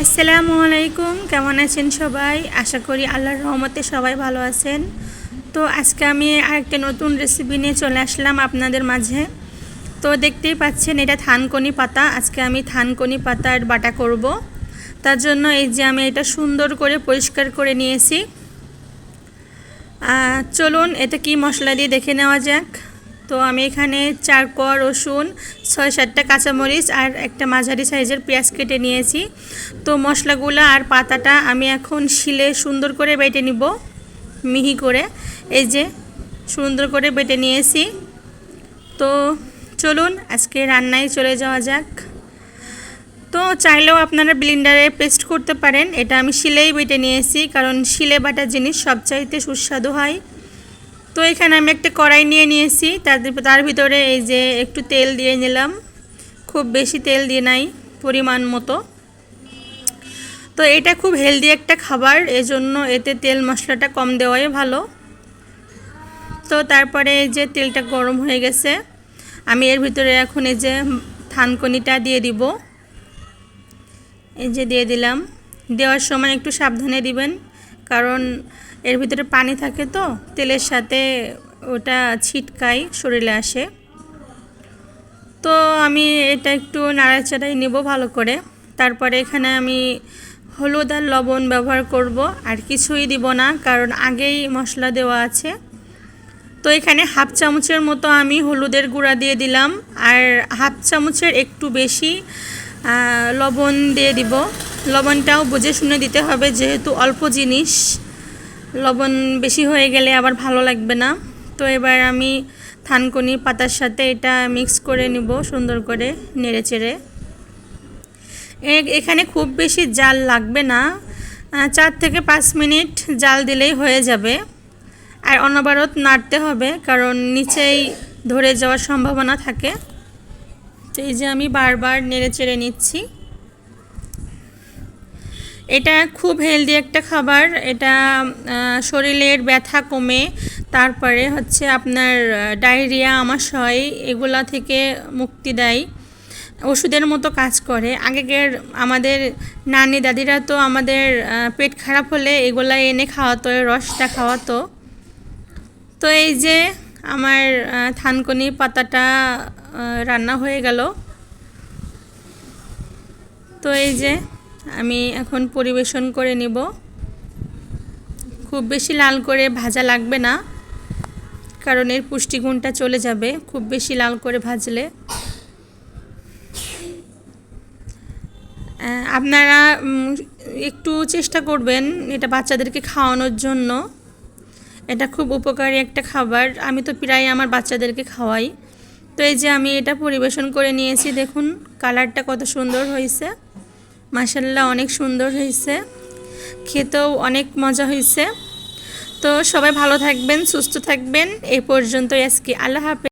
আসসালামু আলাইকুম, কেমন আছেন সবাই? আশা করি আল্লাহর রহমতে সবাই ভালো আছেন। তো আজকে আমি আরেকটা নতুন রেসিপি নিয়ে চলে আসলাম আপনাদের মাঝে। তো দেখতেই পাচ্ছেন, এটা থানকনি পাতা। আজকে আমি থানকনি পাতার বাটা করব। তার জন্য এই যে আমি এটা সুন্দর করে পরিষ্কার করে নিয়েছি। চলুন এটা কি মশলা দিয়ে দেখে নেওয়া যাক। তো আমি এখানে চার রসুন, ছয় সাতটা কাঁচামরিচ আর একটা মাঝারি সাইজের পেঁয়াজ কেটে নিয়েছি। তো মশলাগুলো আর পাতাটা আমি এখন শিলে সুন্দর করে বেটে নিব, মিহি করে। এই যে সুন্দর করে বেটে নিয়েছি। তো চলুন আজকে রান্নায় চলে যাওয়া যাক। তো চাইলেও আপনারা ব্লিন্ডারে পেস্ট করতে পারেন, এটা আমি শিলেই বেটে নিয়েছি, কারণ শিলে বাটা জিনিস সবচাইতে সুস্বাদু হয়। তো এখানে আমি একটা কড়াই নিয়ে নিয়েছি। তার তার ভিতরে এই যে একটু তেল দিয়ে নিলাম। খুব বেশি তেল দিয়ে নাই, পরিমাণ মতো। তো এটা খুব হেলদি একটা খাবার, এজন্য এতে তেল মশলাটা কম দেওয়াই ভালো। তো তারপরে এই যে তেলটা গরম হয়ে গেছে, আমি এর ভিতরে এখন এই যে থানকনিটা দিয়ে দিব। এই যে দিয়ে দিলাম। দেওয়ার সময় একটু সাবধানে দিবেন। কারণ এর ভিতরে পানি থাকে তো, তেলের সাথে ওটা ছিটকাই শরীরে আসে। তো আমি এটা একটু নাড়াচাড়াই নেব ভালো করে। তারপরে এখানে আমি হলুদ আর লবণ ব্যবহার করব, আর কিছুই দিব না, কারণ আগেই মশলা দেওয়া আছে। তো এখানে হাফ চামচের মতো আমি হলুদের গুঁড়া দিয়ে দিলাম, আর হাফ চামচের একটু বেশি লবণ দিয়ে দিব। লবণটাও বুঝে শুনে দিতে হবে, যেহেতু অল্প জিনিস। লবণ বেশি হয়ে গেলে আবার ভালো লাগবে না। তো এবার আমি থানকুনি পাতার সাথে এটা মিক্স করে নিব সুন্দর করে নেড়ে চেড়ে এখানে খুব বেশি জাল লাগবে না। চার থেকে পাঁচ মিনিট জাল দিলেই হয়ে যাবে। আর অনবরত নাড়তে হবে, কারণ নিচেই ধরে যাওয়ার সম্ভাবনা থাকে। তো এই যে আমি বারবার নেড়ে চেড়ে নিচ্ছি। এটা খুব হেলদি একটা খাবার। এটা শরীরের ব্যথা কমে, তারপরে হচ্ছে আপনার ডায়রিয়া আমাশয়, এগুলা থেকে মুক্তি দেয়। ওষুধের মতো কাজ করে। আগেকার আমাদের নানি দাদিরা তো আমাদের পেট খারাপ হলে এগুলা এনে খাওয়াতো রসটা খাওয়াতো। তো এই যে আমার থানকনি পাতাটা রান্না হয়ে গেল। তো এই যে আমি এখন পরিবেশন করে নিব। খুব বেশি লাল করে ভাজা লাগবে না, কারণ এর পুষ্টিগুণটা চলে যাবে। খুব বেশি লাল করে ভাজলে। আপনারা একটু চেষ্টা করবেন এটা বাচ্চাদেরকে খাওয়ানোর জন্য। এটা খুব উপকারী একটা খাবার। আমি তো প্রায় আমার বাচ্চাদেরকে খাওয়াই। তো এই যে আমি এটা পরিবেশন করে নিয়েছি, দেখুন, কালারটা কত সুন্দর হয়েছে। মাসাল্লাহ অনেক সুন্দর হয়েছে। খেতেও অনেক মজা হয়েছে। তো সবাই ভালো থাকবেন, সুস্থ থাকবেন। এ পর্যন্তই আজকে। আল্লাহ হাফেজ।